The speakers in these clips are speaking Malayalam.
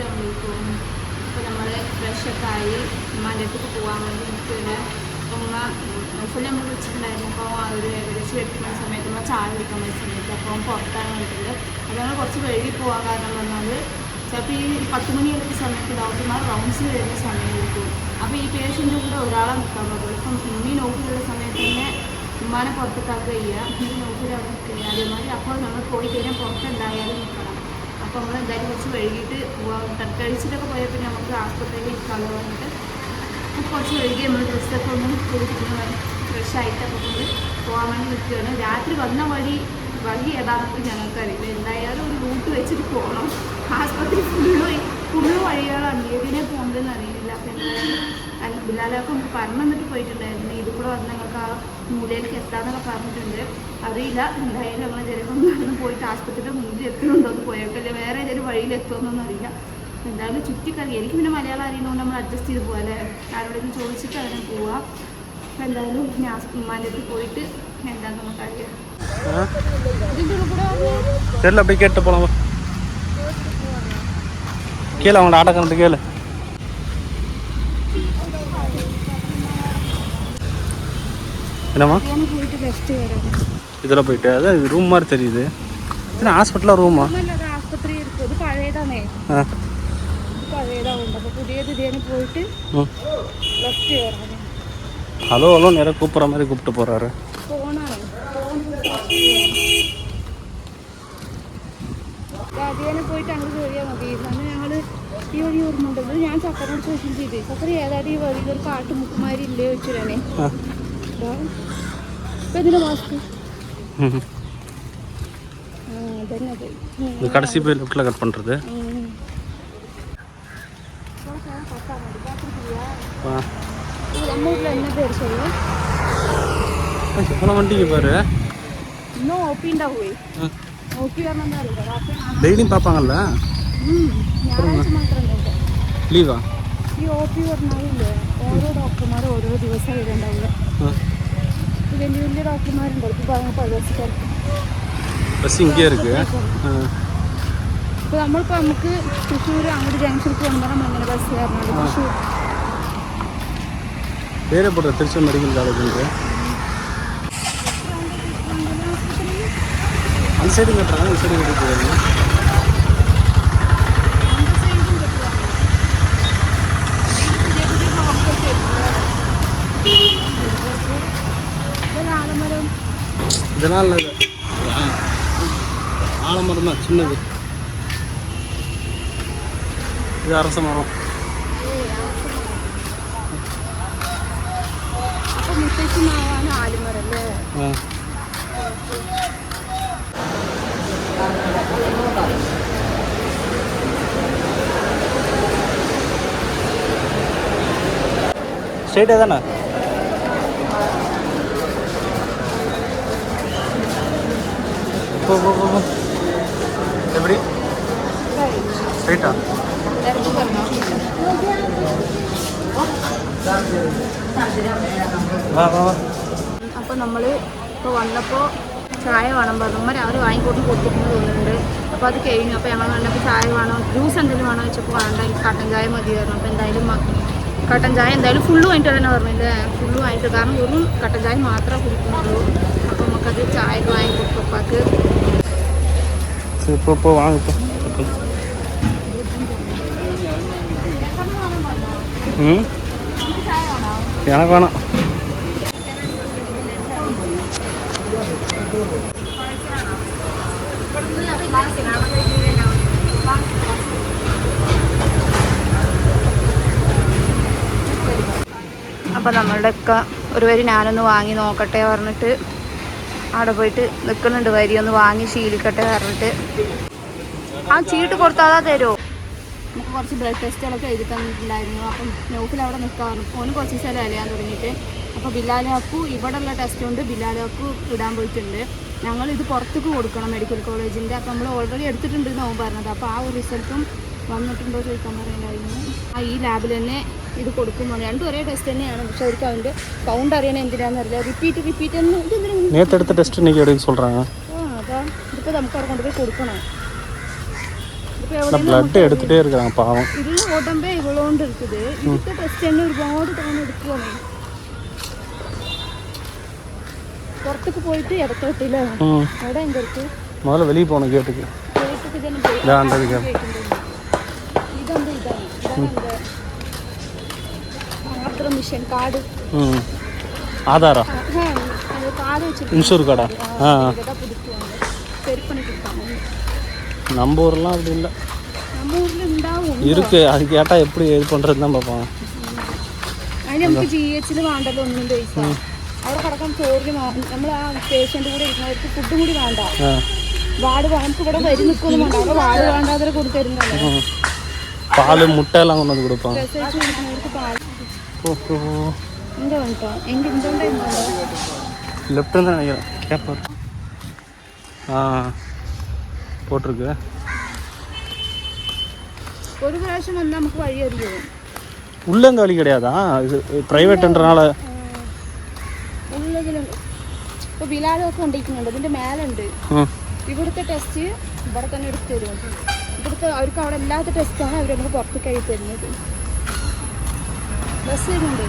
അസ്സലാമലൈക്കും അപ്പോൾ നമ്മൾ ഫ്രഷൊക്കെ ആയി ഉമ്മാന്റെ പോകാൻ വേണ്ടി നിൽക്കുകയാണ് ഉമ്മ ഫുള്ള് നമ്മൾ വിളിച്ചിട്ടുണ്ടായിരുന്നു. അപ്പോൾ ആ ഒരു ഏകദേശം എട്ട് മണി സമയത്ത് നമ്മൾ ചായ കുടിക്കാൻ പറ്റിയ സമയത്ത് അപ്പോൾ പുറത്താണ് വേണ്ടത് അപ്പോൾ ഞങ്ങൾ കുറച്ച് വൈകി പോകാൻ കാരണം പറഞ്ഞാൽ ചിലപ്പോൾ ഈ പത്ത് മണിയൊക്കെ സമയത്ത് ഡോക്ടർമാർ റൗണ്ട്സിൽ വരുന്ന സമയമായിരിക്കും. അപ്പോൾ ഈ പേഷ്യന്റെ കൂടെ ഒരാളെ നിൽക്കാൻ പറ്റുള്ളൂ ഇപ്പം ഉമ്മി നോക്കിയുള്ള സമയത്ത് തന്നെ ഉമ്മാനെ പുറത്തേക്കാക്കുക ചെയ്യുക ഉമ്മി നോക്കിയിട്ട് അവിടെ നിൽക്കുക അതേമാതിരി അപ്പോൾ നമ്മൾ പോയി കഴിഞ്ഞാൽ പുറത്ത് നിൽക്കണം അപ്പോൾ നമ്മൾ എന്തായാലും കുറച്ച് വൈകിട്ട് കഴിച്ചിട്ടൊക്കെ പോയാൽ പിന്നെ നമുക്ക് ഇരിക്കാമല്ലോ പറഞ്ഞിട്ട്. അപ്പോൾ കുറച്ച് വൈകി നമ്മൾ ഡ്രസ്സൊക്കെ ഒന്ന് ഫ്രഷ് ആയിട്ടൊക്കെ കൊണ്ട് പോകാൻ വേണ്ടി നിൽക്കുകയാണ്. രാത്രി വന്ന വഴി വഴി ഏതാണെന്നൊക്കെ ഞങ്ങൾക്കറിയില്ല. എന്തായാലും ഒരു റൂട്ട് വെച്ചിട്ട് പോകണം. ആസ്പത്രി ഫുള്ള് വഴികളാണ് ഏതിനെ പോകുന്നതെന്ന് അറിയില്ല. അലഹബുലാലൊക്കെ പറഞ്ഞു വന്നിട്ട് പോയിട്ടുണ്ടായിരുന്നു. ഇത് കൂടെ വന്ന് ഞങ്ങൾക്ക് ആ മൂലയിലേക്ക് എത്താന്നൊക്കെ പറഞ്ഞിട്ടുണ്ട്. അറിയില്ല. എന്തായാലും ഞങ്ങൾ ചിലപ്പം നടന്ന് പോയിട്ട് ആശുപത്രിയുടെ മുന്നിൽ എത്തുന്നുണ്ടോ? എന്ന് പോയേക്കല്ലേ? വേറെ ഏതെങ്കിലും വഴിയിൽ എത്തുമെന്നൊന്നും അറിയില്ല. എന്തായാലും ചുറ്റിക്കറി എനിക്ക് പിന്നെ മലയാളം അറിയണോണ്ട് നമ്മൾ അഡ്ജസ്റ്റ് ചെയ്ത് പോകാം അല്ലേ? ആരോടെങ്കിലും ചോദിച്ചിട്ട് അങ്ങനെ പോവാം. അപ്പം എന്തായാലും ഞാൻ ഉമ്മാലേക്ക് പോയിട്ട് എന്താണെന്ന് നമുക്കറിയാം ഇതിന്റെ കൂടെ കേട്ടോ പോകാം கீழே அவங்கள அடக்கிறது கீழே. என்னம்மா? இதில் போயிட்டு அதான் ரூம் மாதிரி தெரியுது. இது ஹாஸ்பிட்டலாக ரூமா ஆஸ்பத்திரி இருக்குது பழையதானே? புதியது தேனி போயிட்டு லெஃப்ட் வரணும் ஹலோ ஹலோ நேராக கூப்பிட்ற மாதிரி கூப்பிட்டு போகிறாரு போனேன் போயிட்டு அங்கே சரியா மதி ഈ വഴി ഓർമ്മയുണ്ടത് ഞാൻ ചക്കരോട് ചോദിക്കും ചെയ്ത് ചക്കര ഏതാണ്ട് ഈ വഴി ഒരു കാട്ടുമുക്കുമാരി ഇല്ലേ വെച്ചിട്ടാണേ ஆ ഇപ്പം ഇതിൻ്റെ മാസ്ക് ம் ആ അതന്നെ അത് இந்த கடைசி போய் லெஃப்ட்டில் கட் பண்ணுறது ഉം. ஆ இது நம்ம ஊரில் என்ன பேர் சொல்லு எவ்வளோ வண்டிக்கு பாரு இன்னும் ஒப்பிண்டா போய் നോക്കി വരണം അറിയില്ല രാത്രി കാണാം. டெய்லியும் பார்ப்பாங்கல்ல ഉം. ഞായറാഴ്ച മാത്രം ഉണ്ട് லீவா ഈ ഒ പി പറഞ്ഞാലില്ലേ ഓരോ ഡോക്ടർമാർ ഓരോ ദിവസം വരുന്നുണ്ടാവില്ല ஆ ഈ വലിയ വലിയ ഡോക്ടർമാരുണ്ട് ഇപ്പോൾ പ്രവേശിക്കാർക്ക് பஸ் இங்கேயே இருக்கு ஆ ഇപ്പോൾ നമ്മളിപ്പോൾ നമുക്ക് തൃശ്ശൂർ അങ്ങോട്ട് ജംഗ്ഷനിൽ പോകുമ്പോൾ നമ്മൾ എങ്ങനെ ബസ് കയറണത് തൃശ്ശൂർ பேரே போடுற திருச்சி மெடிக்கல் காலேஜுன்ட்டு அந்த சைடு கட்டுறாங்க இந்த சைடு கட்டிட்டு ஜனால் நகர் ஆலமரம் தான் சின்னது இது அரச மரம் ஸ்ட்ரெயிட்டாக தானே അപ്പൊ നമ്മൾ ഇപ്പൊ വന്നപ്പോ ചായ വേണം പറഞ്ഞു. രാവിലെ വാങ്ങിക്കൂട്ടി കൊടുത്തിട്ടുണ്ട് തോന്നുന്നുണ്ട്. അപ്പൊ അത് കഴിഞ്ഞു. അപ്പൊ ഞങ്ങൾ വന്നപ്പോ ചായ വേണോ? ജ്യൂസ് എന്തെങ്കിലും വേണോ വെച്ചപ്പോ വേണ്ട കട്ടൻ ചായ മതി പറഞ്ഞു. അപ്പൊ എന്തായാലും കട്ടൻ ചായ എന്തായാലും ഫുള്ള് വാങ്ങിട്ട് തന്നെ പറഞ്ഞില്ലേ ഫുള്ള് വാങ്ങിട്ട് കാരണം ഒരു കട്ടൻ ചായ മാത്രമേ കുടിക്കുന്നുള്ളൂ. അപ്പോൾ നമുക്കത് ചായ ഒക്കെ വാങ്ങി കൊടുക്കും അപ്പാക്ക് சரி இப்போ இப்போ வாங்க இப்போ ம் எனக்கு வேணாம் അപ്പോൾ നമ്മളുടെയൊക്കെ ഒരു വരി ഞാനൊന്ന് വാങ്ങി നോക്കട്ടെ പറഞ്ഞിട്ട് അവിടെ പോയിട്ട് നിൽക്കുന്നുണ്ട് വരി ഒന്ന് വാങ്ങി ശീലിക്കട്ടെ പറഞ്ഞിട്ട്. ആ ചീട്ട് കൊടുത്താൽ തരുമോ നമുക്ക് കുറച്ച് ബ്ലഡ് ടെസ്റ്റുകളൊക്കെ എഴുതി തന്നിട്ടുണ്ടായിരുന്നു. അപ്പം നോക്കിൽ അവിടെ നിൽക്കാറുണ്ട് ഫോൺ കുറച്ച് ദിവസം അലയാൻ തുടങ്ങിയിട്ട്. അപ്പോൾ ബിലാലാക്കു ഇവിടെയുള്ള ടെസ്റ്റ് കൊണ്ട് ബിലാലാക്കു ഇടാൻ പോയിട്ടുണ്ട്. ഞങ്ങൾ ഇത് പുറത്തേക്ക് കൊടുക്കണം മെഡിക്കൽ കോളേജിന്റെ അപ്പോൾ നമ്മൾ ഓൾറെഡി എടുത്തിട്ടുണ്ട് എന്നാവും പറഞ്ഞത്. അപ്പോൾ ആ ഒരു റിസൾട്ടും വന്നിട്ടുണ്ടോ ചോദിക്കാൻ പറയുന്നുണ്ടായിരുന്നു ആ ഈ ലാബിൽ തന്നെ ഇത് കൊടുക്കുമ്പോൾ രണ്ടും ഒരേ ടെസ്റ്റ് തന്നെയാണ് പക്ഷെ അവർക്ക് അതിൻ്റെ കൗണ്ട് അറിയണത് എന്തിനാണെന്ന് അറിയില്ല റിപ്പീറ്റ് റിപ്പീറ്റ് എന്ന് ഇത് എന്തിനാ நேற்று எடுத்த டெஸ்ட் இன்னைக்கு எடுக்க சொல்கிறாங்க ആ അതാ ഇതിപ്പോൾ നമുക്ക് അവിടെ കൊണ്ടുപോയി കൊടുക്കണം ഇത് இப்போ எவ்வளோ ബ്ലഡ് എടുത്തിട്ടേ இருக்காங்க പാവം உள்ள உடம்பே இவ்வளோண்டு இருக்குது இதுக்கு டெஸ்ட் என்ன ഒരുപാട് തവണ എടുക്കുവാണേ പുറത്തേക്ക് പോയിട്ട് ഇടത്തോട്ടില്ലേ ഉം. അവിടെ എന്റെ അടുത്ത് முதல்ல வெளியே போகணும் கேட்டுக்கு പോയിട്ട് ഇതന്നെ ഇതെന്താ ഇതാണ് ഇതാണ് എന്റെ മാത്രം മിഷൻ കാർഡ് ம் ஆதாரா அந்த கார்டு வச்சுட்டு இன்சூர் கார்டா ஆ இதை புதுக்குவாங்க சரி பண்ணி கொடுப்பாங்க நம்ம ஊர்லாம் அப்படி இல்லை நம்ம ஊர்ல ഉണ്ടാവും இருக்கு அது கேட்டால் எப்படி இது பண்ணுறது தான் பார்ப்பாங்க അതിന് നമുക്ക് ജി എച്ചിൽ വേണ്ടല്ലോ ഒന്നും പൈസ അവിടെ കിടക്കാൻ ചോറിന് നമ്മൾ ആ പേഷ്യന്റ് കൂടെ ഇരിക്കുന്നവർക്ക് ഫുഡും കൂടി വേണ്ട ആ വാർഡ് വേ- നമുക്ക് ഇവിടെ വരി നിൽക്കൊന്നും വേണ്ട അവിടെ വാർഡ് വേണ്ടാതെ കൊടുത്തരുന്നല്ലോ ம். பால் முட்டையெல்லாம் கொண்டு வந்து கொடுப்பாங்க പ്രസവിച്ച് കൊടുക്കുന്നവർക്ക് പാൽ ஓஹோ എന്താ വേണ്ടോ എന്റെ എന്തുകൊണ്ട് എന്താ லெஃப்ட் தான் நினைக்கிறேன் கேப்பர் ஆ போட்டிருக்கு ഒരു പ്രാവശ്യം വന്നാൽ നമുക്ക് വഴി അറിയോ உள்ளே இந்த வழி கிடையாதா இது ப்ரைவேட்டுன்றனால ഉള്ളതിലുണ്ട് ഇപ്പൊ ബിലാലൊക്കെ കൊണ്ടിരിക്കുന്നുണ്ട് ഇതിന്റെ മേലുണ്ട് ம் ഇവിടുത്തെ ടെസ്റ്റ് ഇവിടെ തന്നെ എടുത്ത് തരും ഇവിടുത്തെ അവർക്ക് അവിടെ ഇല്ലാത്ത ടെസ്റ്റാണ് അവർ നമുക്ക് പുറത്ത് കൈ തരുന്നത് ബസ് വരുന്നുണ്ട്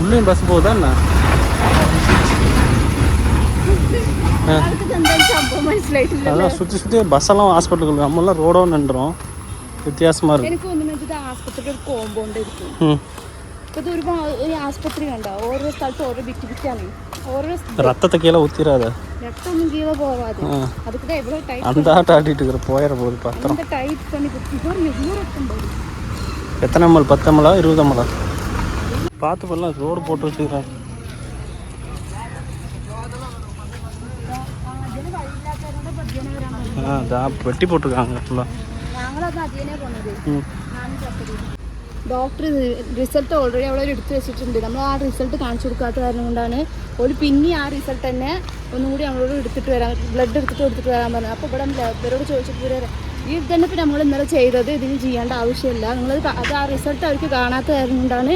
உள்ளேயும் பஸ் போகுதா என்ன ആൾക്ക് ഇത് എന്തായാലും സംഭവം മനസ്സിലായിട്ടില്ല அதான் சுற்றி சுற்றி பஸ்ஸெல்லாம் ஹாஸ்பிட்டலுக்கு நம்மளாம் ரோடோ நின்றோம் வித்தியாசமாக இருக்கு എനിക്ക് തോന്നുന്നത് ഇത് ആസ്പത്രിയുടെ ഒരു കോമ്പൗണ്ട് ആയിരിക്കും ம் ഇപ്പൊ ഇത് ഒരുപാട് ഈ ആസ്പത്രി കണ്ട ഓരോ സ്ഥലത്ത് ഓരോ ബിറ്റ് ബിറ്റാണ് ഓരോ ரத்தத்தை கீழே ஊற்றிடாத രക്തമൊന്നും കീഴെ പോവാതെ ஆ அதுக்கு எவ்வளோ டைட் அந்த ஆட்டம் ஆட்டிட்டு இருக்கிற போயிட போகுது பத்திரம் இந்த டைட் பண்ணி கொடுத்து எவ்வளோ ரத்தம் போகுது எத்தனை எம்எல் பத்து எம்எலா இருபது எம்எலா பார்த்து பண்ணலாம் ரோடு போட்டு வச்சுக்கிறேன் അതിന് വഴിയില്ലാത്തവരുടെ ഭജന വരാൻ മതി ஆ அதான் வெட்டி போட்டிருக்காங்க ஃபுல்லாக ഞങ്ങളത് അതിനെ പോണത് ம் ഞാനും ചക്കരി ഡോക്ടർ റിസൾട്ട് ഓൾറെഡി അവിടെ എടുത്ത് വെച്ചിട്ടുണ്ട്. നമ്മൾ ആ റിസൾട്ട് കാണിച്ചു കൊടുക്കാത്ത കാരണം കൊണ്ടാണ് ഒരു പിന്നെ ആ റിസൾട്ട് തന്നെ ഒന്നും കൂടി നമ്മളോട് എടുത്തിട്ട് വരാൻ ബ്ലഡ് എടുത്തിട്ട് എടുത്തിട്ട് വരാൻ പറഞ്ഞത്. അപ്പോൾ ഇവിടെ ഇവരോട് ചോദിച്ചിട്ട് ഇവർ ഈ തന്നെ ഇപ്പം നമ്മൾ ഇന്നലെ ചെയ്തത് ഇതിന് ചെയ്യേണ്ട ആവശ്യമില്ല. നിങ്ങളത് അത് ആ റിസൾട്ട് അവർക്ക് കാണാത്ത കാരണം കൊണ്ടാണ്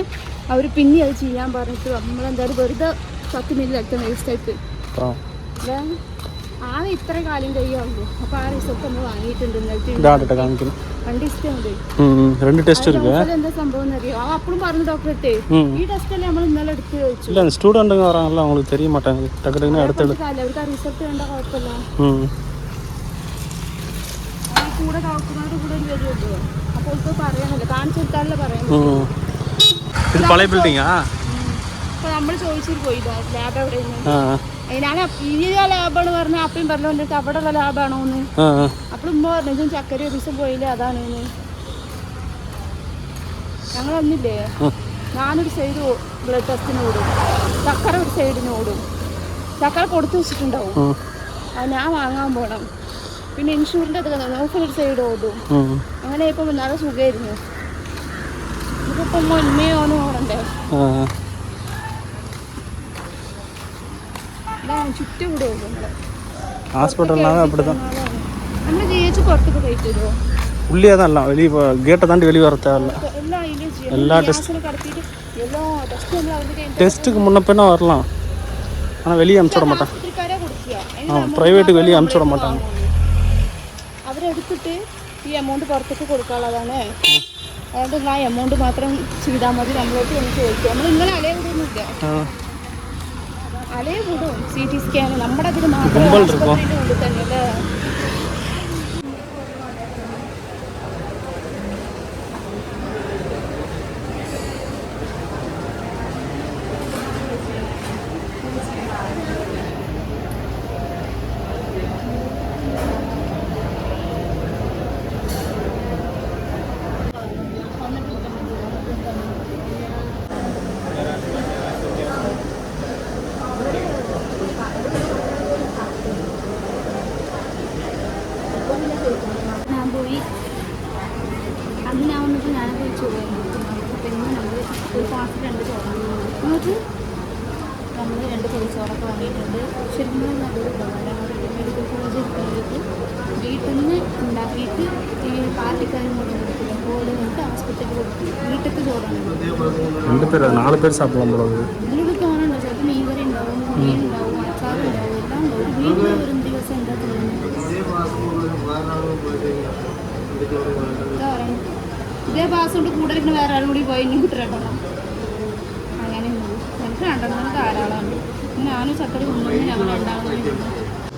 അവർ പിന്നെ അത് ചെയ്യാൻ പറഞ്ഞിട്ട് നമ്മളെന്തായാലും വെറുതെ പത്ത് മിനിറ്റ് അടുത്ത വേസ്റ്റ് ആയിട്ട്. ஆ അല്ലേ ആ ഇത്ര കാലം കഴിയാവുള്ളൂ അപ്പോൾ ആ റിസൾട്ട് നമ്മൾ വാങ്ങിയിട്ടുണ്ട് ഇന്നലത്തെ டாக்டர்கிட்ட காமிக்கணும் രണ്ട് ഇഷ്ടമുണ്ട് ம் ம் ரெண்டு டெஸ்ட் இருக்கு അതിൽ എന്താ സംഭവം അറിയോ ആ അപ്പോഴും പറഞ്ഞു ഡോക്ടറെ ம் ഈ ടെസ്റ്റ് അല്ലേ നമ്മൾ ഇന്നലെ എടുത്ത് വെച്ചു இல்லை அந்த ஸ்டூடெண்ட்டுங்க வராங்கல்ல அவங்களுக்கு தெரிய மாட்டாங்க டக்கு டக்குன்னு எடுத்து எடு കാര്യം അവർക്ക് ആ റിസൾട്ട് വേണ്ട കുഴപ്പമില്ല ம் ആ കൂടെ ഡോക്ടർമാരുടെ കൂടെ ഒരു വരുമല്ലോ അപ്പോൾ ഇപ്പോൾ പറയാനല്ലോ കാണിച്ചു കൊടുത്താലല്ലേ പറയാൻ ம் இது പഴയ ബിൽഡിങ്ങാ അപ്പോൾ നമ്മൾ ചോദിച്ചിട്ട് പോയി ലാബ് എവിടെയെന്ന് ആ. ഞാൻ ഈ ലാബാണ് പറഞ്ഞ അപ്പയും പറഞ്ഞു അടുത്ത് അവിടെ ഉള്ള ലാബാണോ എന്ന്. ആ. ആ. അപ്പോൾ ഉമ്മ പറഞ്ഞു "ഇതും ചക്കര ഒരു ദിവസം പോയില്ലേ അതാണ് ഞങ്ങൾ വന്നില്ലേ? ഉം. ഞാനൊരു സൈഡ് ബ്ലഡ് ടെസ്റ്റിന് ഓടും. ചക്കര ഒരു സൈഡിന് ഓടും. ചക്കര കൊടുത്തു വെച്ചിട്ടുണ്ടാവും. അത് ഞാൻ വാങ്ങാൻ പോണം. പിന്നെ ഇൻഷൂറിന്റെ അത് നോക്കിയൊരു സൈഡ് ഓടും. അങ്ങനെ ഇപ്പം നല്ല സുഖമായിരുന്നു ഇതിപ്പം മുന്നേ ഓന് ഓടണ്ടേ? ചുറ്റുകൂടും ஹாஸ்பிட்டல்னாவே அப்படிதான் நம்ம ஜிஹெச் புறத்துக்கு போயிட்டு வருவோம் உள்ளே தான் எல்லாம் வெளியே கேட்டை தாண்டி வெளியே வர தேவையில்ல எல்லா டெஸ்ட் டெஸ்ட்டுக்கு முன்ன பின்னா வரலாம் ஆனால் வெளியே அமுச்சு விட மாட்டாங்க ആ പ്രൈവറ്റ് വലിയ അമിച്ചു വിടാൻ മാട്ടാണ് അവരെടുത്തിട്ട് ഈ എമൗണ്ട് പുറത്തേക്ക് കൊടുക്കാനുള്ളതാണേ അതുകൊണ്ട് ആ എമൗണ്ട് മാത്രം ചെയ്താൽ മതി നമ്മളോട്ട് ഒന്ന് ചോദിക്കുക നമ്മൾ ഇന്നലെ അലയെ കൂടും വിടും സി ടി സ്കാൻ നമ്മുടെ അതിന് മാത്രം കുമ്പൾ ഇരിക്കോ? ഉള്ളിൽ തന്നെ അല്ലേ ഞാൻ പോയി അന്ന് ഞാൻ വന്നപ്പോൾ ഞാൻ പോയി ചോറായിരുന്നു പിന്നെ നമ്മൾ ഒരു ക്ലാസ് രണ്ട് ചോറാണ് എന്നിട്ട് നമ്മൾ രണ്ട് പൊതിച്ചോറൊക്കെ വാങ്ങിയിട്ടുണ്ട് ശരിക്കും പറഞ്ഞാൽ നല്ലൊരു ഉപകാരമാണ് മെഡിക്കൽ കോളേജ് എടുക്കാനായിട്ട് വീട്ടിൽ നിന്ന് ഉണ്ടാക്കിയിട്ട് ഈ പാർട്ടിക്കാരും കൂടെ കൊടുക്കില്ല പോലെ നമുക്ക് ആസ്പത്രിക്ക് കൊടുക്കും വീട്ടിലേക്ക് ചോറാണ് ரெண்டு பேர் நாலு பேர் சாப்பிடலாம் போல இருக்குது ഇതിലൂടെ തോന്നുന്നുണ്ടോ ചിലപ്പോൾ മീൻകറി ഉണ്ടാവും മീൻ ഉണ്ടാവും അച്ചാർ ഉണ്ടാവും എല്ലാം ഉണ്ടാവും ഒരു വീട്ടിൽ ഒരു ദിവസം എന്താ തോന്നുന്നത് എന്താ പറയണേ ഇതേ പാസ് കൊണ്ട് കൂടെ ഇരിക്കുന്ന വേറെ ആളും കൂടി പോയി ഇനി കിട്ടണം അങ്ങനെ എനിക്ക് രണ്ടെണ്ണം ധാരാളമാണ് ഞാനും ചക്കര കൊണ്ടുവന്ന് ഞങ്ങൾ രണ്ടാളും കൂടി തിന്നു.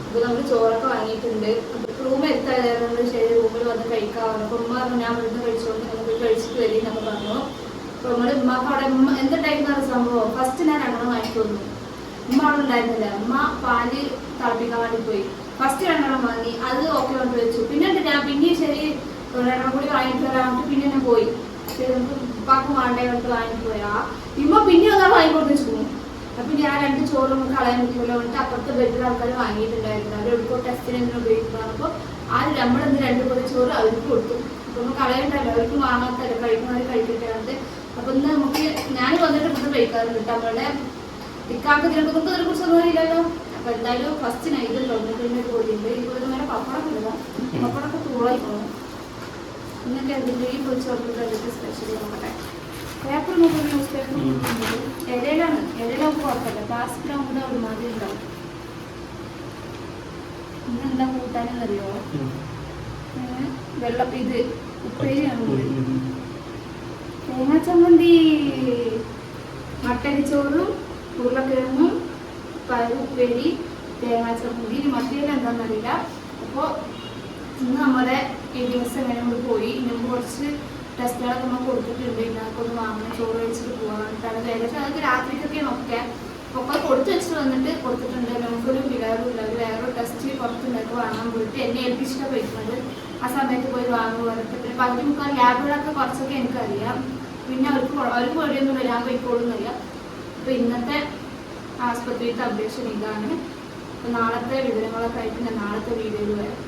അപ്പോൾ നമ്മൾ ചോറൊക്കെ വാങ്ങിയിട്ടുണ്ട് റൂം നമ്മൾ ശരി റൂമിൽ വന്ന് കഴിക്കാവുന്നു അപ്പൊ ഉമ്മ പറഞ്ഞു ഞാൻ ഇവിടുന്ന് കഴിച്ചോണ്ട് നമുക്ക് കഴിച്ചിട്ട് വരി എന്നൊക്കെ പറഞ്ഞു. അപ്പോൾ നമ്മൾ ഉമ്മക്ക് അവിടെ ഉമ്മ എന്തുണ്ടായിരുന്ന സംഭവം? ഫസ്റ്റ് ഞാൻ രണ്ടെണ്ണം വാങ്ങിക്കൊന്നു ഉമ്മ അവിടെ ഉണ്ടായിരുന്നില്ല. ഉമ്മ പാൽ തിളപ്പിക്കാൻ വേണ്ടി പോയി. ഫസ്റ്റ് രണ്ടെണ്ണം വാങ്ങി അത് ഓക്കെ കൊണ്ട് വെച്ചു. പിന്നെ ഞാൻ പിന്നെയും ശരി രണ്ടെണ്ണം കൂടി വാങ്ങിട്ട് വരാമിട്ട് പിന്നെ ഞാൻ പോയി. ശരി നമുക്ക് ഉപ്പാക്ക് വേണ്ടേ കൊണ്ട് വാങ്ങിട്ട് പോയാ. ഇമ്മ പിന്നെ ഒന്നാ വാങ്ങിക്കൊണ്ട് വെച്ചു. അപ്പൊ ഞാൻ രണ്ട് ചോറും കളയാൻ പറ്റില്ല എന്നിട്ട് അപ്പുറത്തെ ബെഡിൽ ആൾക്കാർ വാങ്ങിയിട്ടുണ്ടായിരുന്നു. അവർ എടുക്കും ടെസ്റ്റിന് എന്തിനും ഉപയോഗിക്കുന്നത് അപ്പോൾ ആ നമ്മളെന്ത് രണ്ട് പൊതി ചോറ് അവർക്ക് കൊടുത്തു. അപ്പൊ നമ്മൾ കളയണ്ടല്ലോ അവർക്ക് വാങ്ങാത്തല്ലോ കഴിക്കുന്നവർ കഴിക്കട്ടെ അപ്പൊ ഇന്ന് നമുക്ക് ഞാൻ വന്നിട്ട് ഫുഡ് കഴിക്കാറുണ്ട് നമ്മളുടെ ഇക്കാക്ക് നമുക്ക് അതിനെ കുറിച്ചൊന്നും അറിയില്ലല്ലോ. അപ്പൊ എന്തായാലും ഫസ്റ്റ് നൈറ്റ് തൊണ്ണൂറ്റി പോയിട്ടുണ്ട് ഇപ്പോൾ നേരെ പപ്പടം ഇല്ല പപ്പടമൊക്കെ തൂളായി പോകണം ഇന്നൊക്കെ ഈ പൊളിച്ച് നോക്കിയിട്ട് സ്പെഷ്യൽ നോക്കട്ടെ പേപ്പർ നോക്കുമ്പോൾ ന്യൂസ് പേപ്പർ ഇലയിലാണ് ഇലയിലാവുമ്പോൾ കുഴപ്പമില്ല. ഒരു മാതിരി ഉണ്ടാവും. ഇന്ന് എന്താ കൂട്ടാനെന്നറിയോ വെള്ളം ഇത് ഉപ്പേരിയാണ് തേങ്ങാ ചമ്മന്തി മട്ടരിച്ചോറും ഉരുളക്കിഴങ്ങും പയറ് ഉപ്പേരി തേങ്ങാ ചമ്മന്തി ഇനി മറ്റേത് എന്താണെന്നറിയില്ല അപ്പോൾ ഇന്ന് നമ്മുടെ ഈ ദിവസം എങ്ങനെ കൊണ്ട് പോയി? ഇനി കുറച്ച് ടെസ്റ്റുകളൊക്കെ നമ്മൾ കൊടുത്തിട്ടുണ്ട്. ഇതിനൊക്കെ ഒന്ന് വാങ്ങണം ചോറ് കഴിച്ചിട്ട് പോകാൻ വേണ്ടിയിട്ടാണ് ഏകദേശം അതൊക്കെ രാത്രിക്കൊക്കെ ഒക്കെ ഒക്കെ കൊടുത്തു വെച്ചിട്ട് വന്നിട്ട് കൊടുത്തിട്ടുണ്ട്. നമുക്കൊരു വികാരമില്ല ഒരു വേറൊരു ടെസ്റ്റ് പുറത്തുണ്ടാക്കി വാങ്ങാൻ പോയിട്ട് എന്നെ ഏൽപ്പിച്ചിട്ടാണ് പോയിട്ടുള്ളത് ആ സമയത്ത് പോയി വാങ്ങുക പിന്നെ പകുതി മുക്കാൽ ലാബുകളൊക്കെ കുറച്ചൊക്കെ എനിക്കറിയാം. പിന്നെ അവർക്ക് അവർക്ക് പേടിയൊന്നും വരാൻ പോയിക്കോളുന്നില്ല അപ്പോൾ ഇന്നത്തെ ആസ്പത്രിയിലത്തെ അപ്ഡേഷൻ ഇതാണ്. അപ്പോൾ നാളത്തെ വിവരങ്ങളൊക്കെ ആയിട്ട് ഞാൻ നാളത്തെ വീഡിയോയിൽ വരാം.